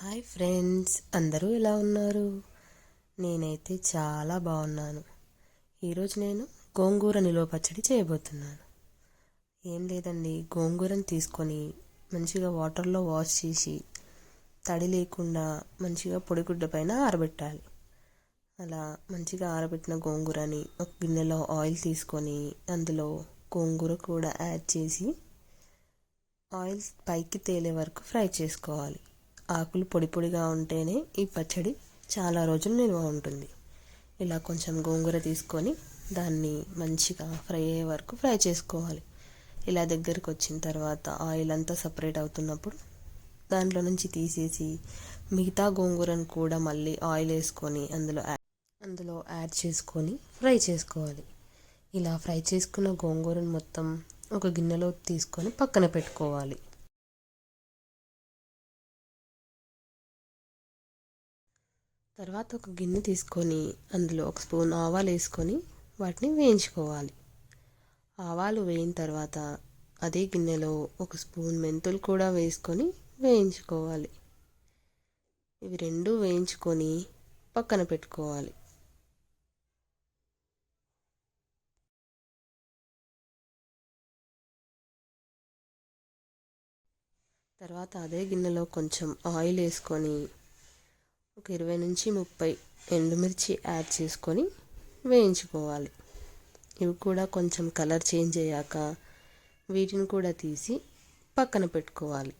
Hi friends అందరూ ఎలా ఉన్నారు? నేనైతే చాలా బాగున్నాను. ఈరోజు నేను గోంగూర నిలువ పచ్చడి చేయబోతున్నాను. ఏం లేదండి గోంగూరను తీసుకొని మంచిగా వాటర్లో వాష్ చేసి తడి లేకుండా మంచిగా పొడిగుడ్డ పైన ఆరబెట్టాలి. అలా మంచిగా ఆరబెట్టిన గోంగూరని ఒక గిన్నెలో ఆయిల్ తీసుకొని అందులో గోంగూర కూడా యాడ్ చేసి ఆయిల్ పైకి తేలే వరకు ఫ్రై చేసుకోవాలి. ఆకులు పొడి పొడిగా ఉంటేనే ఈ పచ్చడి చాలా రోజులు నిల్వ ఉంటుంది. ఇలా కొంచెం గోంగూర తీసుకొని దాన్ని మంచిగా ఫ్రై అయ్యే వరకు ఫ్రై చేసుకోవాలి. ఇలా దగ్గరికి వచ్చిన తర్వాత ఆయిల్ అంతా సపరేట్ అవుతున్నప్పుడు దాంట్లో నుంచి తీసేసి మిగతా గోంగూరను కూడా మళ్ళీ ఆయిల్ వేసుకొని అందులో అందులో యాడ్ చేసుకొని ఫ్రై చేసుకోవాలి. ఇలా ఫ్రై చేసుకున్న గోంగూరను మొత్తం ఒక గిన్నెలో తీసుకొని పక్కన పెట్టుకోవాలి. తర్వాత ఒక గిన్నె తీసుకొని అందులో ఒక స్పూన్ ఆవాలు వేసుకొని వాటిని వేయించుకోవాలి. ఆవాలు వేయిన తర్వాత అదే గిన్నెలో ఒక స్పూన్ మెంతులు కూడా వేసుకొని వేయించుకోవాలి. ఇవి రెండు వేయించుకొని పక్కన పెట్టుకోవాలి. తర్వాత అదే గిన్నెలో కొంచెం ఆయిల్ వేసుకొని ఒక ఇరవై నుంచి ముప్పై ఎండుమిర్చి యాడ్ చేసుకొని వేయించుకోవాలి. ఇవి కూడా కొంచెం కలర్ చేంజ్ అయ్యాక వీటిని కూడా తీసి పక్కన పెట్టుకోవాలి.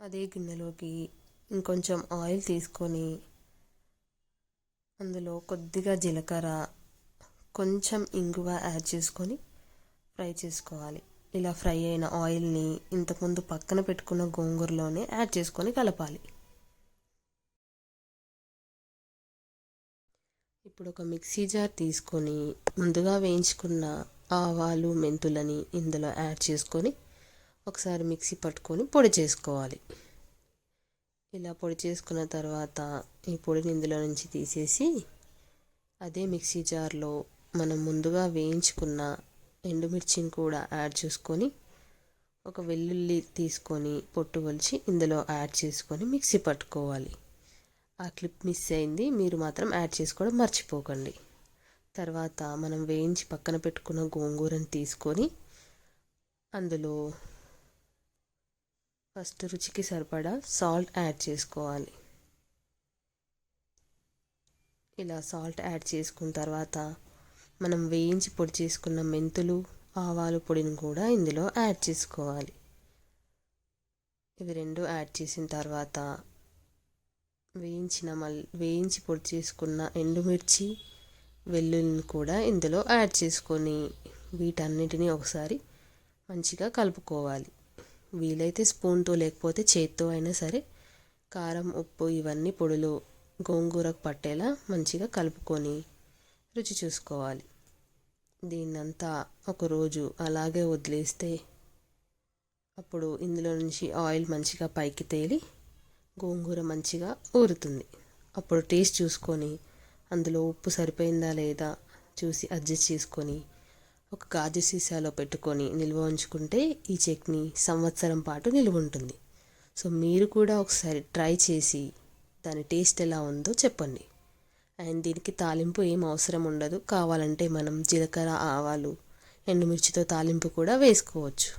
అదే గిన్నెలోకి ఇంకొంచెం ఆయిల్ తీసుకొని అందులో కొద్దిగా జీలకర్ర కొంచెం ఇంగువ యాడ్ చేసుకొని ఫ్రై చేసుకోవాలి. ఇలా ఫ్రై అయిన ఆయిల్ని ఇంతకుముందు పక్కన పెట్టుకున్న గోంగూరలోనే యాడ్ చేసుకొని కలపాలి. ఇప్పుడు ఒక మిక్సీ జార్ తీసుకొని ముందుగా వేయించుకున్న ఆవాలు మెంతులని ఇందులో యాడ్ చేసుకొని ఒకసారి మిక్సీ పట్టుకొని పొడి చేసుకోవాలి. ఇలా పొడి చేసుకున్న తర్వాత ఈ పొడిని ఇందులో నుంచి తీసేసి అదే మిక్సీ జార్లో మనం ముందుగా వేయించుకున్న ఎండుమిర్చిని కూడా యాడ్ చేసుకొని ఒక వెల్లుల్లి తీసుకొని పొట్టు వలిచి ఇందులో యాడ్ చేసుకొని మిక్సీ పట్టుకోవాలి. ఆ క్లిప్ మిస్ అయింది మీరు మాత్రం యాడ్ చేసుకోవడం మర్చిపోకండి. తర్వాత మనం వేయించి పక్కన పెట్టుకున్న గోంగూరని తీసుకొని అందులో ఫస్ట్ రుచికి సరిపడా సాల్ట్ యాడ్ చేసుకోవాలి. ఇలా సాల్ట్ యాడ్ చేసుకున్న తర్వాత మనం వేయించి పొడి చేసుకున్న మెంతులు ఆవాలు పొడిని కూడా ఇందులో యాడ్ చేసుకోవాలి. ఇవి రెండు యాడ్ చేసిన తర్వాత వేయించిన మళ్ళీ వేయించి పొడి చేసుకున్న ఎండుమిర్చి వెల్లుల్లిని కూడా ఇందులో యాడ్ చేసుకొని వీటన్నిటిని ఒకసారి మంచిగా కలుపుకోవాలి. వీలైతే స్పూన్తో లేకపోతే చేత్తో అయినా సరే కారం ఉప్పు ఇవన్నీ పొడులు గోంగూరకు పట్టేలా మంచిగా కలుపుకొని రుచి చూసుకోవాలి. దీన్నంతా ఒకరోజు అలాగే వదిలేస్తే అప్పుడు ఇందులో నుంచి ఆయిల్ మంచిగా పైకి తేలి గోంగూర మంచిగా ఊరుతుంది. అప్పుడు టేస్ట్ చూసుకొని అందులో ఉప్పు సరిపోయిందా లేదా చూసి అడ్జస్ట్ చేసుకొని ఒక గాజు సీసాలో పెట్టుకొని నిల్వ ఉంచుకుంటే ఈ చట్నీ సంవత్సరం పాటు నిల్వ ఉంటుంది. సో మీరు కూడా ఒకసారి ట్రై చేసి దాని టేస్ట్ ఎలా ఉందో చెప్పండి. అండ్ దీనికి తాలింపు ఏం అవసరం ఉండదు. కావాలంటే మనం జీలకర్ర ఆవాలు ఎండుమిర్చితో తాలింపు కూడా వేసుకోవచ్చు.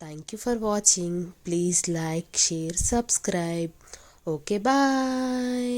Thank you for watching please like share subscribe okay bye